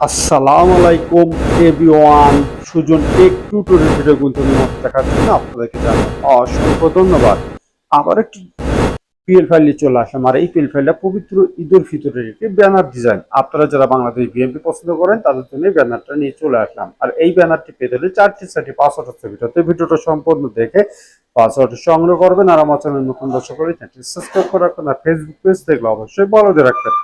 আসসালামু আলাইকুম everyone Sujan tech tutorial video কিন্তু দেখার জন্য আপনাদেরকে জানাই অসংখ্য ধন্যবাদ। আবার একটি পিএল ফাইল নিয়ে চলে এই পিএল ফাইলটা পবিত্র ঈদুল ফিতরের একটি ব্যানার ডিজাইন আপনারা যারা বাংলাদেশ বিএমপি পছন্দ করেন, তাদের জন্য ব্যানারটা নিয়ে চলে আসলাম। আর এই ব্যানারটি পেতে হলে চারটি চারটি পাসওয়ার্ড হচ্ছে ভিডিওতে ভিডিওটা সম্পূর্ণ দেখে পাসওয়ার্ড সংগ্রহ করবেন। আর আমার চ্যানেল নতুন দর্শক করে চ্যানেলটি সাবস্ক্রাইব করে রাখবেন। আর ফেসবুক পেজ দেখলে অবশ্যই বলো রাখবেন।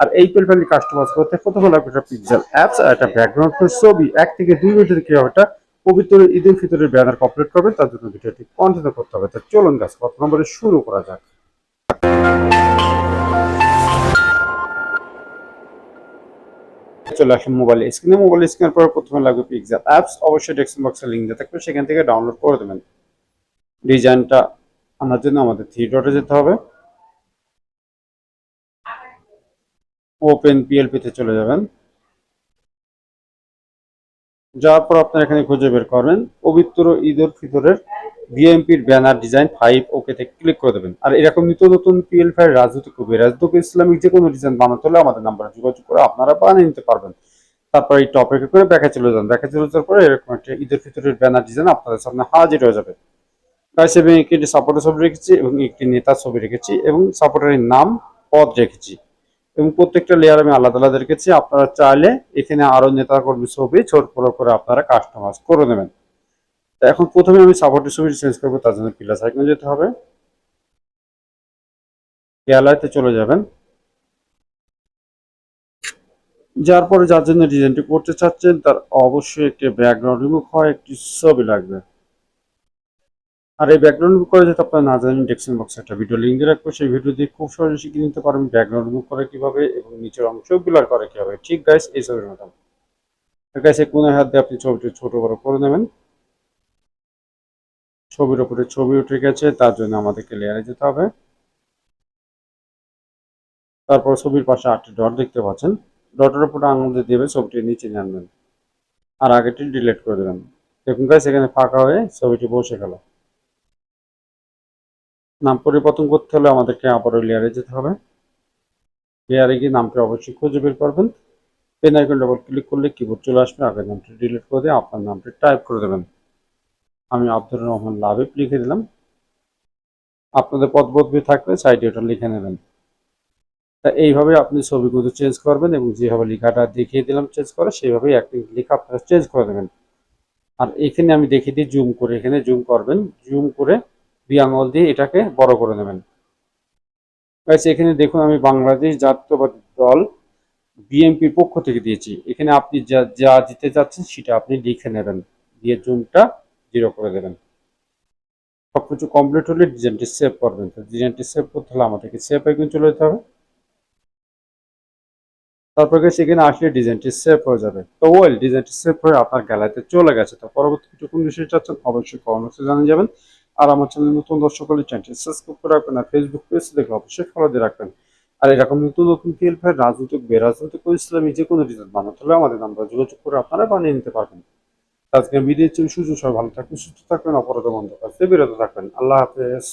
আর এই পেল পেলফেলি কাস্টমাইজ করতে প্রথমে লাগবে একটা পিক্সেল অ্যাপস? আর একটা ব্যাকগ্রাউন্ড ছবি, এক থেকে দুই মিনিটের হবে এটা পবিত্র ঈদের ফিতরের ব্যানার কমপ্লিট করবেন, তার জন্য ভিডিওটি কন্টিনিউ করতে হবে। তো চলুন গাছ কত নম্বরে শুরু করা যাক। চলে আসুন মোবাইল স্ক্রিনে মোবাইল স্ক্রিনের পর প্রথমে লাগবে পিক্সেল অ্যাপস অবশ্যই ডেস্কটপ বক্সের লিঙ্ক দেওয়া থাকবে, সেখান থেকে ডাউনলোড করে দেবেন। ডিজাইনটা আনার জন্য আমাদের থ্রি ডটে যেতে হবে। ওপেন পিএলপি তে চলে যাবেন। যাওয়ার পর আপনারা এখানে খুঁজে বের করবেন। পবিত্র ঈদ উল ফিতরের বিএমপির ব্যানার ডিজাইন ফাইভ ওকে তে ক্লিক করে দেবেন। আর এরকম নিত্য নতুন পিএল ফাইভ রাজনৈতিক কবি রাজনৈতিক ইসলামিক যে কোনো ডিজাইন বানাতে হলে আমাদের নাম্বারে যোগাযোগ করে আপনারা বানিয়ে নিতে পারবেন। তারপর এই টপিকে করে ব্যাকে চলে যান। ব্যাকে চলে যাওয়ার পরে এরকম একটা ঈদের ফিতরের ব্যানার ডিজাইন আপনাদের সামনে হাজির হয়ে যাবে। গাইস এবং একটি সাপোর্টের ছবি রেখেছি এবং একটি নেতার ছবি রেখেছি এবং সাপোর্টারের নাম পদ রেখেছি। এবং প্রত্যেকটা লেয়ার আমি আলাদা আলাদা রেখেছি আপনারা চাইলে এখানে আরও নেতা কর্মী ছবি, ছোট বড় করে আপনারা কাস্টমাইজ করে নেবেন। এখন প্রথমে আমি সাপোর্টের ছবি চেঞ্জ করব, তার জন্য প্লাস সাইকেল যেতে হবে। গ্যালারিতে চলে যাবেন। যার পরে যার জন্য ডিজাইনটি করতে চাচ্ছেন, তার অবশ্যই একটি ব্যাকগ্রাউন্ড রিমুভ হয়, একটি ছবি লাগবে। আর এই ব্যাকগ্রাউন্ড রিমুভ করে যদি আপনারা না জানেন ডেসক্রিপশন বক্সে একটা ভিডিও লিঙ্ক দিয়ে রাখব। সেই ভিডিও দিয়ে খুব সহজে শিখে নিতে পারবেন ব্যাকগ্রাউন্ড রিমুভ করে কীভাবে এবং নিচের অংশ ব্লার করে কীভাবে। ঠিক গাইস এই ছবির মতো গাইস এই কোনায় হাত দিয়ে আপনি ছবিটি ছোট বড় করে নেবেন। ছবির উপরে ছবি উঠে গেছে তার জন্য আমাদেরকে লেয়ারে যেতে হবে। তারপর ছবির পাশে আটটি ডট দেখতে পাচ্ছেন। ডটের উপরে আঙুল দিয়ে দেবে ছবিটি নিচে নিয়ে আনবেন আর আগেটি ডিলিট করে দেবেন। দেখুন গাইস এখানে ফাঁকা হয়ে ছবিটি বসে গেল। নাম পরিবর্তন করতে হলে আমাদেরকে আবারও লেয়ারে যেতে হবে। লেয়ারে গিয়ে নামটি অবশ্যই খুঁজে বের করবেন। পেন আইকন ডবল ক্লিক করলে কিবোর্ড চলে আসবে আগের নামটি ডিলিট করে দিয়ে আপনার নামটি টাইপ করে দেবেন। আমি আব্দুর রহমান লাভিব লিখে দিলাম। আপনাদের পদবদবি থাকলে সাইডে ওটা লিখে নেবেন। তা এইভাবে আপনি ছবিগুলো চেঞ্জ করবেন এবং যেভাবে লেখাটা দেখিয়ে দিলাম চেঞ্জ করে, সেইভাবেই একটি লেখা আপনারা চেঞ্জ করে দেবেন আর এখানে আমি দেখিয়ে দিই জুম করে। এখানে জুম করবেন। জুম করে দুই আঙুল দিয়ে এটাকে বড় করে নেবেন। এখানে দেখুন আমি বাংলাদেশ জাতীয়বাদী দল বিএনপির পক্ষ থেকে দিয়েছি। এখানে আপনি যা যা দিতে যাচ্ছেন সেটা আপনি লিখে নেবেন। দিয়ে জুমটা জিরো করে দেবেন। সবকিছু কমপ্লিট হলে ডিজাইনটি সেভ করবেন তো ডিজাইনটি সেভ করতে হলে আমাদেরকে সেভ আইকন চলে যেতে হবে। তারপর এখানে আসলে ডিজাইনটি সেভ হয়ে যাবে। তো ওয়েল ডিজাইনটি সেভ হয়ে আপনার গ্যালারিতে চলে গেছে। তো পরবর্তী কোন বিষয়ে চাচ্ছেন, অবশ্যই কমেন্টসে জানিয়ে যাবেন। আর আমার চ্যানেল নতুন দর্শক হলে চ্যানেলটি সাবস্ক্রাইব করে রাখবেন আর ফেসবুক পেজ দেখলে অবশ্যই ফলো দিয়ে রাখবেন। আর এরকম নতুন নতুন ফিল ফাইল রাজনৈতিক, বেরাজনৈতিক ও ইসলামী যে কোনো ডিজাইন বানাতে হলে আমাদের নাম্বার যোগাযোগ করে আপনারা বানিয়ে নিতে পারবেন। আজকে বিদেশ সুযোগ সবাই ভালো থাকবেন, সুস্থ থাকবেন, অপরাধ বন্ধ করতে বিরত থাকবেন। আল্লাহ হাফেজ।